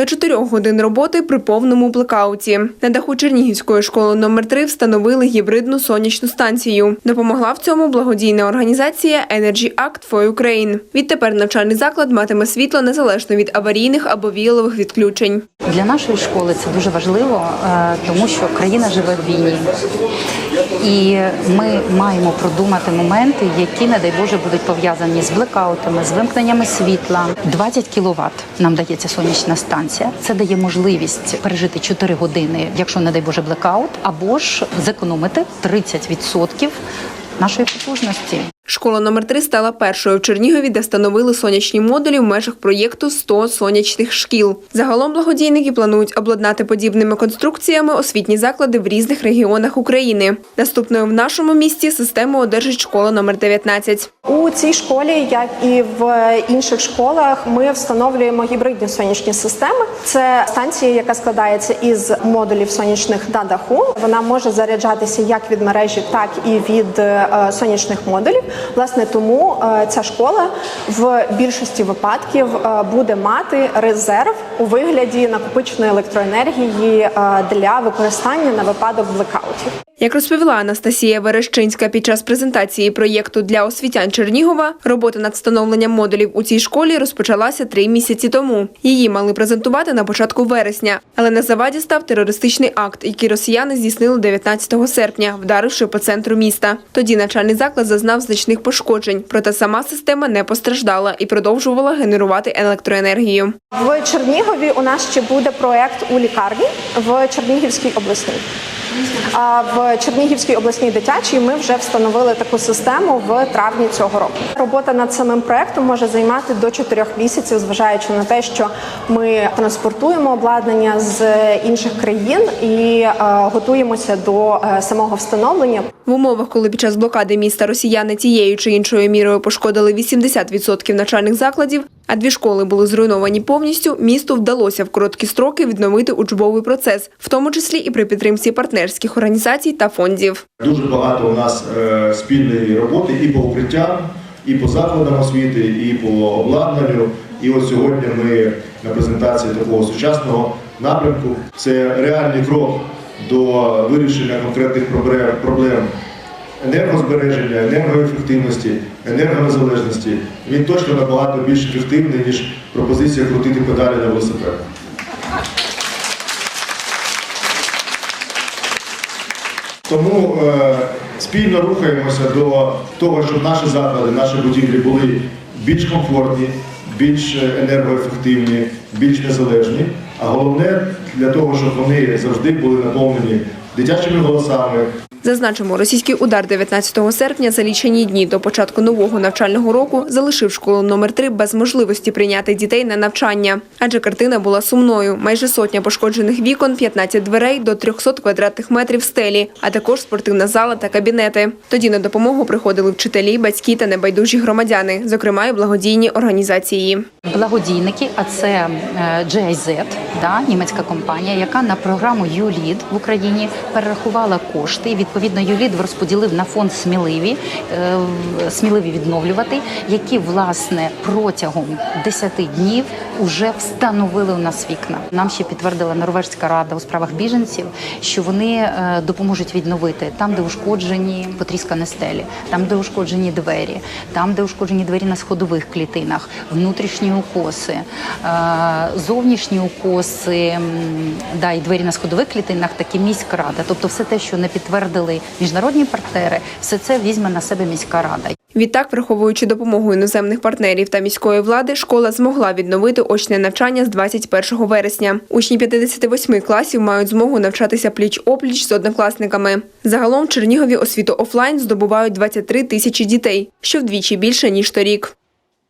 До чотирьох годин роботи при повному блекауті. На даху Чернігівської школи номер 3 встановили гібридну сонячну станцію. Допомогла в цьому благодійна організація Energy Act for Ukraine. Відтепер навчальний заклад матиме світло незалежно від аварійних або віялових відключень. Для нашої школи це дуже важливо, е, тому що країна живе в війні. І ми маємо продумати моменти, які, не дай Боже, будуть пов'язані з блекаутами, з вимкненнями світла. 20 кіловат нам дається сонячна станція. Це дає можливість пережити 4 години, якщо не дай Боже, блекаут, або ж зекономити 30% нашої потужності. Школа номер 3 стала першою в Чернігові, де встановили сонячні модулі в межах проєкту 100 сонячних шкіл. Загалом благодійники планують обладнати подібними конструкціями освітні заклади в різних регіонах України. Наступною в нашому місті систему одержить школа номер 19. У цій школі, як і в інших школах, ми встановлюємо гібридні сонячні системи. Це станція, яка складається із модулів сонячних на даху. Вона може заряджатися як від мережі, так і від е, сонячних модулів. Власне, тому е, ця школа в більшості випадків е, буде мати резерв у вигляді накопиченої електроенергії е, для використання на випадок блекаутів. Як розповіла Анастасія Верещинська під час презентації проєкту для освітян Чернігова, робота над встановленням модулів у цій школі розпочалася три місяці тому. Її мали презентувати на початку вересня, але на заваді став терористичний акт, який росіяни здійснили 19 серпня, вдаривши по центру міста. Тоді навчальний заклад зазнав значних пошкоджень, проте сама система не постраждала і продовжувала генерувати електроенергію. В Чернігові у нас ще буде проект у лікарні в Чернігівській обласній. А в Чернігівській обласній дитячій ми вже встановили таку систему в травні цього року. Робота над самим проектом може займати до 4 місяців, зважаючи на те, що ми транспортуємо обладнання з інших країн і е, готуємося до е, самого встановлення. В умовах, коли під час блокади міста росіяни тією чи іншою мірою пошкодили 80% навчальних закладів, а дві школи були зруйновані повністю, місту вдалося в короткі строки відновити учбовий процес, в тому числі і при підтримці партнерських організацій та фондів. Дуже багато у нас е, спільної роботи і по укриттям, і по закладам освіти, і по обладнанню. І от сьогодні ми на презентації такого сучасного напрямку. Це реальний крок до вирішення конкретних проблем- проблем енергозбереження, енергоефективності, енергонезалежності. Він точно набагато більш ефективний, ніж пропозиція крутити педалі на велосипед. Тому е, спільно рухаємося до того, щоб наші заклади, наші будівлі були більш комфортні, більш енергоефективні, більш незалежні. А головне для того, щоб вони завжди були наповнені дитячими голосами, Зазначимо, російський удар 19 серпня за лічені дні до початку нового навчального року залишив школу номер 3 без можливості прийняти дітей на навчання. Адже картина була сумною. Майже сотня пошкоджених вікон, 15 дверей до 300 квадратних метрів стелі, а також спортивна зала та кабінети. Тоді на допомогу приходили вчителі, батьки та небайдужі громадяни, зокрема і благодійні організації. Благодійники, а це е, GIZ, да, німецька компанія, яка на програму ЮЛІД в Україні перерахувала кошти. І відповідно ЮЛІД розподілив на фонд сміливі, е, сміливі відновлювати, які власне протягом 10 днів вже встановили у нас вікна. Нам ще підтвердила Норвежська рада у справах біженців, що вони е, допоможуть відновити там, де ушкоджені потріскані стелі, там, де ушкоджені двері, там, де ушкоджені двері на сходових клітинах, внутрішні укоси, е, зовнішні укоси, м, да, і двері на сходових клітинах, так і міська рада. Тобто, все те, що не підтвердили міжнародні партнери, все це візьме на себе міська рада. Відтак, враховуючи допомогу іноземних партнерів та міської влади, школа змогла відновити очне навчання з 21 вересня. Учні 58 класів мають змогу навчатися пліч-опліч з однокласниками. Загалом в Чернігові освіту офлайн здобувають 23 тисячі дітей, що вдвічі більше ніж торік.